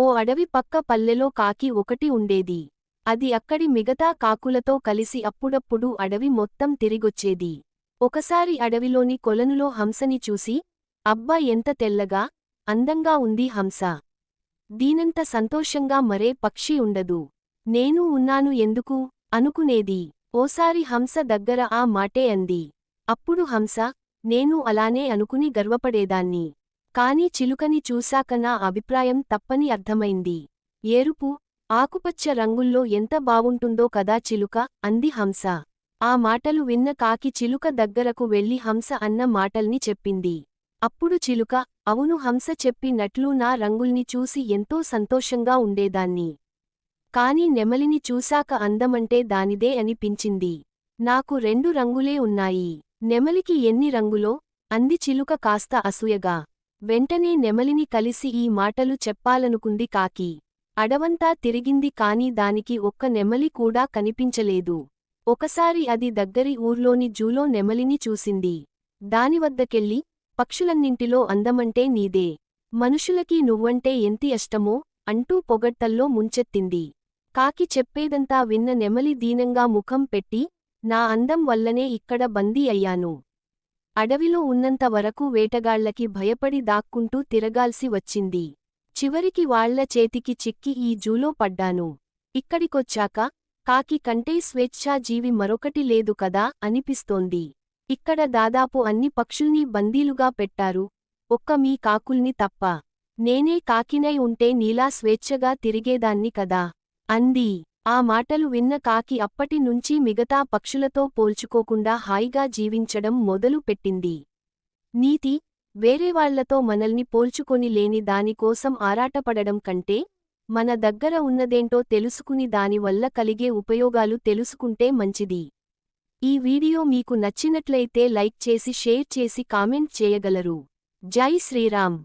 ఓ అడవి పక్క పల్లెలో కాకి ఒకటి ఉండేది. అది అక్కడి మిగతా కాకులతో కలిసి అప్పుడప్పుడు అడవి మొత్తం తిరిగొచ్చేది. ఒకసారి అడవిలోని కొలనులో హంసని చూసి అబ్బా ఎంత తెల్లగా అందంగా ఉంది హంస. దీనంత సంతోషంగా మరే పక్షి ఉండదు. నేను ఉన్నాను ఎందుకు? అనుకునేది. ఓసారి హంస దగ్గర ఆ మాటే అంది. అప్పుడు హంస నేను అలానే అనుకుని గర్వపడేదాన్ని. కాని చిలుకని చూశాక నా అభిప్రాయం తప్పని అర్థమైంది. ఏరుపు ఆకుపచ్చ రంగుల్లో ఎంత బావుంటుందో కదా చిలుక అంది హంస. ఆ మాటలు విన్న కాకి చిలుక దగ్గరకు వెళ్ళి హంస అన్న మాటల్ని చెప్పింది. అప్పుడు చిలుక అవును హంస చెప్పినట్లు నా రంగుల్ని చూసి ఎంతో సంతోషంగా ఉండేదాన్ని. కాని నెమలిని చూశాక అందమంటే దానిదే అనిపించింది. నాకు రెండు రంగులే ఉన్నాయి. నెమలికి ఎన్ని రంగులో? అంది చిలుక కాస్త అసూయగా. వెంటనే నెమలిని కలిసి ఈ మాటలు చెప్పాలనుకుంది కాకి. అడవంతా తిరిగింది కాని దానికి ఒక్క నెమలి కూడా కనిపించలేదు. ఒకసారి అది దగ్గరి ఊర్లోని జూలో నెమలిని చూసింది. దానివద్దకెళ్ళి పక్షులన్నింటిలో అందమంటే నీదే. మనుషులకి నువ్వంటే ఎంతి అష్టమో అంటూ పొగడ్తల్లో ముంచెత్తింది. కాకి చెప్పేదంతా విన్న నెమలి దీనంగా ముఖం పెట్టి నా అందం వల్లనే ఇక్కడ బందీ అయ్యాను. అడవిలో ఉన్నంత వరకు వేటగాళ్ళకి భయపడి దాక్కుంటూ తిరగాల్సి వచ్చింది. చివరికి వాళ్ళ చేతికి చిక్కి ఈ జూలో పడ్డాను. ఇక్కడికొచ్చాక కాకి కంటే స్వేచ్ఛాజీవి మరొకటి లేదు కదా అనిపిస్తోంది. ఇక్కడ దాదాపు అన్ని పక్షుల్ని బందీలుగా పెట్టారు. ఒక్క మీ కాకుల్ని తప్ప. నేనే కాకినై ఉంటే నీలా స్వేచ్ఛగా తిరిగేదాన్ని కదా. అంది. ఆ మాటలు విన్న కాకి అప్పటి నుంచి మిగతా పక్షులతో పోల్చుకోకుండా హాయిగా జీవించడం మొదలు పెట్టింది. నీతి వేరేవాళ్ళతో మనల్ని పోల్చుకొని లేని దానికోసం ఆరాటపడడం కంటే మన దగ్గర ఉన్నదేంటో తెలుసుకుని దానివల్ల కలిగే ఉపయోగాలు తెలుసుకుంటే మంచిది. ఈ వీడియో మీకు నచ్చినట్లయితే లైక్ చేసి షేర్ చేసి కామెంట్ చేయగలరు. జై శ్రీరామ్.